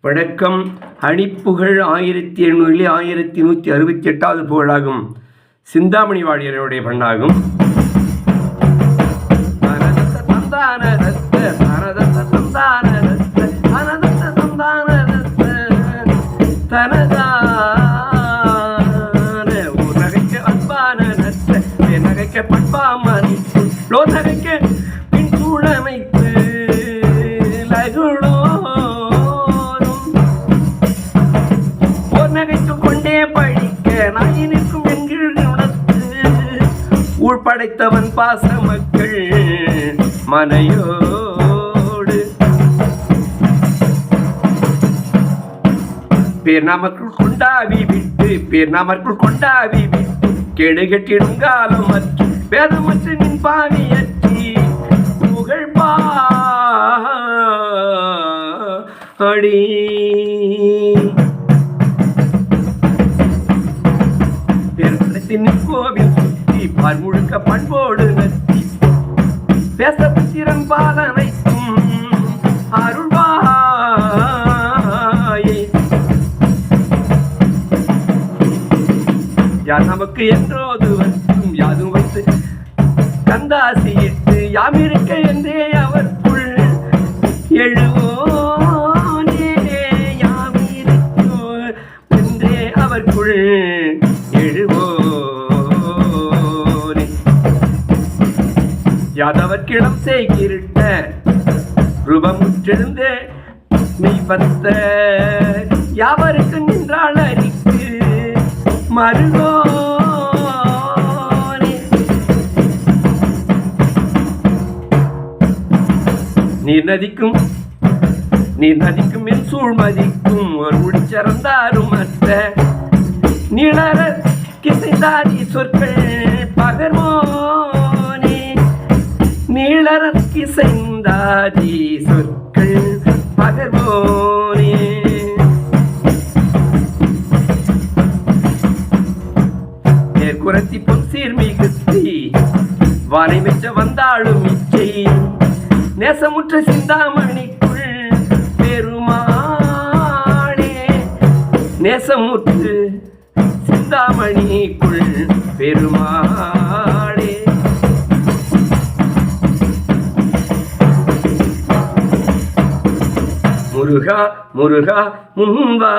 வணக்கம். அணிப்புகழ் ஆயிரத்தி எண்ணூறில் ஆயிரத்தி நூற்றி அறுபத்தி எட்டாவது புகழாகும். சிந்தாமணி வாடியருடைய பண்ணாகும் நகைக்க பண்பாமணி நகைக்க பின் சூழமைத்து ஊழ் படைத்தவன் பாச மக்கள் மனையோடு. பேர் நமக்குள் கொண்டாவி விட்டு பேர் நமக்குள் கொண்டாவி விட்டு கெடு காலம் அற்று வேதமற்ற நின் பாவி அற்றி புகழ் பாடி பெருத்தின் கோவில் பால் முழுக்க பண்போடு நத்தி பேச புத்திரன் பாலனை அருள்வாயே யார் நமக்கு என்றோது வந்தும் யாதும் வந்து கந்தாசியிட்டு யாம் இருக்க என்றே அவர்க்குள் எழுவோனே யாதவர்க்கிடம் செய்கிருட்ட ரூபமுற்றெழுந்து நீ வந்த யாவருக்கு நின்றாள் அறிக்கு மருகோனே. நீர் நதிக்கும் நீர் நதிக்கும் என் சூழ்மதிக்கும் ஒரு முடிச்சறந்தாரும் அத்த நீளர கிசைந்தாதி சொற்கள் பகர்மோ. செந்தாதி சொற்கள் பகர்வோனே. நேர்குரத்தி பொன் சீர்மிகுத்தி வானை மெச்ச வந்தாளும் இச்சை. நேசமுற்ற சிந்தாமணிக்குள் பெருமானே. நேசமுற்று சிந்தாமணிக்குள் பெருமா முருகா முருகா முன்வா